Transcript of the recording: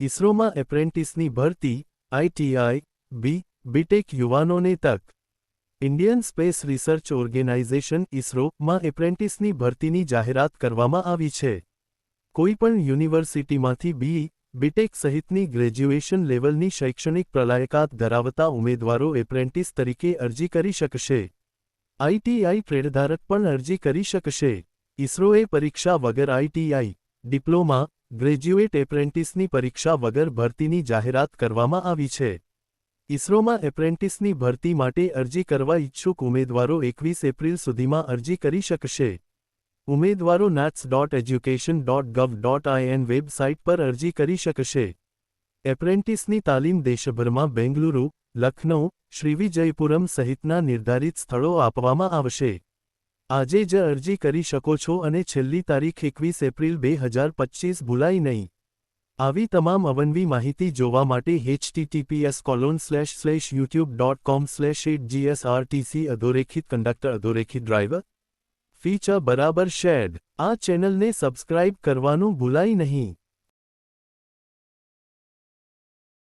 ઇસરોમાં એપ્રેન્ટિસની ભરતી આઈટીઆઈ બી બીટેક યુવાનોને તક. ઇન્ડિયન સ્પેસ રિસર્ચ ઓર્ગેનાઇઝેશન ઇસરોમાં એપ્રેન્ટિસની ભરતીની જાહેરાત કરવામાં આવી છે. કોઈપણ યુનિવર્સિટીમાંથી બી બીટેક સહિતની ગ્રેજ્યુએશન લેવલની શૈક્ષણિક પ્રલાયકાત ધરાવતા ઉમેદવારો એપ્રેન્ટિસ તરીકે અરજી કરી શકશે. આઈટીઆઈ ટ્રેડધારક પણ અરજી કરી શકશે. ઇસરોએ પરીક્ષા વગર આઈટીઆઈ ડિપ્લોમા ગ્રેજ્યુએટ એપ્રેન્ટિસની પરીક્ષા વગર ભરતીની જાહેરાત કરવામાં આવી છે. ઇસરોમાં એપ્રેન્ટિસની ભરતી માટે અરજી કરવા ઇચ્છુક ઉમેદવારો એકવીસ એપ્રિલ સુધીમાં અરજી કરી શકશે. ઉમેદવારો NATS dot education dot gov dot IN website પર અરજી કરી શકશે. એપ્રેન્ટિસની તાલીમ દેશભરમાં બેંગલુરુ, લખનૌ, શ્રીવિજયપુરમ સહિતના નિર્ધારિત સ્થળો આપવામાં આવશે. આજે જ અરજી કરી શકો છો અને છેલ્લી તારીખ એકવીસ એપ્રિલ બે હજાર પચ્ચીસ ભૂલાઈ નહીં આવી તમામ અવનવી માહિતી જોવા માટે https colon slash slash YouTube dot com slash at GSRTC અધોરેખિત conductor અધોરેખિત ડ્રાઈવર ફીચર બરાબર શેડ આ ચેનલને સબસ્ક્રાઇબ કરવાનું ભૂલાઈ નહીં